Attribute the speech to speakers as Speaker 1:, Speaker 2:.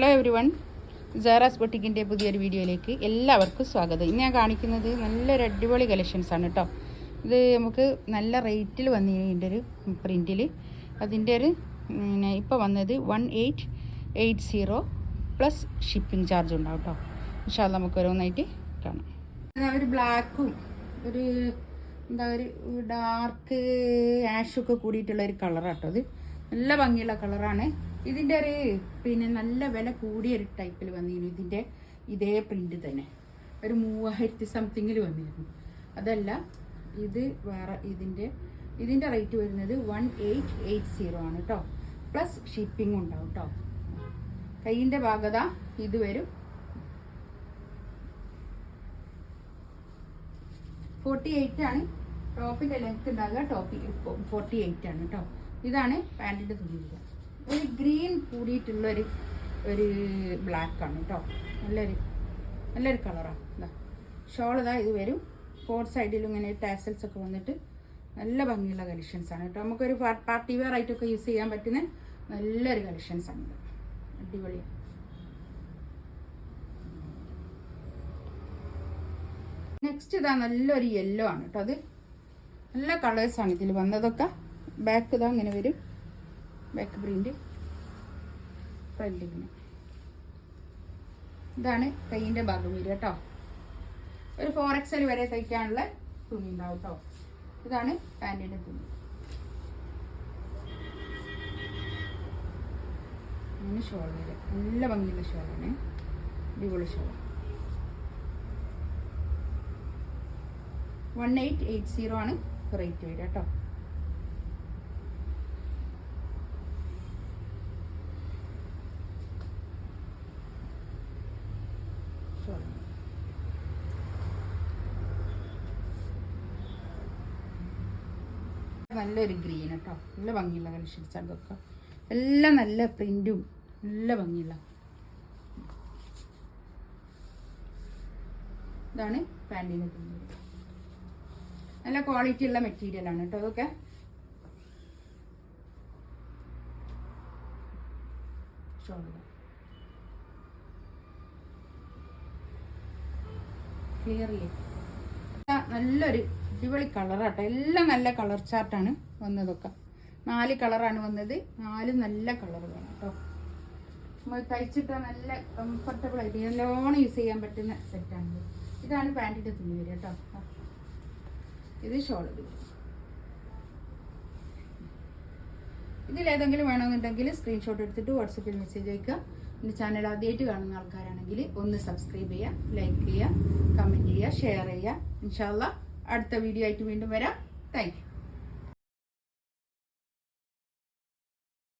Speaker 1: hello everyone ജാറാസ് ബൊട്ടിക്കിൻ്റെ പുതിയൊരു വീഡിയോയിലേക്ക് എല്ലാവർക്കും സ്വാഗതം ഇന്ന് ഞാൻ കാണിക്കുന്നത് നല്ലൊരു അടിപൊളി കളക്ഷൻസാണ് കേട്ടോ ഇത് നമുക്ക് നല്ല റേറ്റിൽ വന്നിട്ടുണ്ട് ഒരു പ്രിൻറ്റിൽ അതിൻ്റെ ഒരു ഇപ്പോൾ വന്നത് one eight eight zero plus shipping charge ഉണ്ടാവും കേട്ടോ പക്ഷേ അത് നമുക്ക് ഓരോന്നായിട്ട് കാണാം ഒരു ബ്ലാക്കും ഒരു എന്താ ഒരു ഡാർക്ക് ആഷൊക്കെ കൂടിയിട്ടുള്ള ഒരു കളറാണ് കേട്ടോ അത് നല്ല ഭംഗിയുള്ള കളറാണ് ഇതിൻ്റെ ഒരു പിന്നെ നല്ല വില കൂടിയ ഒരു ടൈപ്പിൽ വന്നിരുന്നു ഇതിൻ്റെ ഇതേ പ്രിൻ്റ് തന്നെ ഒരു മൂവായിരത്തി സംതിങ്ങിൽ വന്നിരുന്നു അതല്ല ഇത് വേറെ ഇതിൻ്റെ ഇതിൻ്റെ റേറ്റ് വരുന്നത് വൺ എയ്റ്റ് എയ്റ്റ് സീറോ ആണ് കേട്ടോ പ്ലസ് ഷിപ്പിംഗ് ഉണ്ടാവും കേട്ടോ കൈയിൻ്റെ ഭാഗത ഇത് വരും ഫോർട്ടി എയ്റ്റ് ആണ് ടോപ്പിൻ്റെ ലെങ്ത് ഉണ്ടാകുക ടോപ്പ് ഫോർട്ടി എയ്റ്റ് ആണ് കേട്ടോ ഇതാണ് പാൻറ്റിൻ്റെ തുണി ഒരു ഗ്രീൻ കൂടിയിട്ടുള്ള ഒരു ബ്ലാക്ക് ആണ് കേട്ടോ നല്ലൊരു നല്ലൊരു കളറാണ് ഷോൾ ഇതാ ഇത് വരും ഫോർ സൈഡിലും ഇങ്ങനെ ടാസൽസ് ഒക്കെ വന്നിട്ട് നല്ല ഭംഗിയുള്ള ആണ് കേട്ടോ നമുക്കൊരു പാർട്ടി വെയർ ആയിട്ടൊക്കെ യൂസ് ചെയ്യാൻ പറ്റുന്ന നല്ലൊരു കളക്ഷൻസാണ് ഇത് അടിപൊളിയാണ് നെക്സ്റ്റ് ഇതാ നല്ലൊരു യെല്ലോ ആണ് കേട്ടോ അത് നല്ല കളേഴ്സാണ് ഇതിൽ വന്നതൊക്കെ ബാക്ക് ഇതാ ഇങ്ങനെ വരും ബാക്ക് പ്രിന്റ് ഫ്രണ്ടിങ്ങനെ ഇതാണ് കൈയിൻ്റെ ഭാഗം വരിക കേട്ടോ ഒരു ഫോർ എക്സൽ വരെ തയ്ക്കാനുള്ള തുണി ഉണ്ടാവും കേട്ടോ ഇതാണ് പാൻറ്റിൻ്റെ തുണി അങ്ങനെ ഷോൾ വരെ നല്ല ഭംഗിയുള്ള ഷോളാണ് അടിപൊളി shawl one eight eight zero ആണ് റേറ്റ് വരിക കേട്ടോ രസമാണ് നല്ലൊരു ഗ്രീൻ കേട്ടോ നല്ല ഭംഗിയുള്ള കളി ഷെയ്ഡ്സ് എല്ലാം നല്ല പ്രിന്റും നല്ല ഭംഗിയുള്ള ഇതാണ് പാൻറ്റിന് നല്ല ക്വാളിറ്റി ഉള്ള മെറ്റീരിയലാണ് കേട്ടോ അതൊക്കെ ഷോളുകൾ ക്ലിയർ നല്ലൊരു അടിപൊളി കളറാട്ടോ എല്ലാം നല്ല കളർ ചാർട്ടാണ് വന്നതൊക്കെ നാല് കളറാണ് വന്നത് നാല് നല്ല കളറുകൾ കേട്ടോ നമ്മൾ തയ്ച്ചിട്ട് നല്ല കംഫർട്ടബിൾ ആയിട്ട് നല്ലോണം യൂസ് ചെയ്യാൻ പറ്റുന്ന സെറ്റാണ് ഇതാണ് പാൻറ്റിൻ്റെ തുണി വരിക കേട്ടോ ഇത് ഷോൾ ഇതിലേതെങ്കിലും വേണമെന്നുണ്ടെങ്കിൽ സ്ക്രീൻഷോട്ട് എടുത്തിട്ട് വാട്സപ്പിൽ മെസ്സേജ് അയക്കുക എൻ്റെ ചാനൽ ആദ്യമായിട്ട് കാണുന്ന ആൾക്കാരാണെങ്കിൽ ഒന്ന് സബ്സ്ക്രൈബ് ചെയ്യുക ലൈക്ക് ചെയ്യുക കമൻറ്റ് ചെയ്യുക ഷെയർ ചെയ്യുക ഇൻഷാല്ല അടുത്ത വീഡിയോ ആയിട്ട് വീണ്ടും വരാം താങ്ക്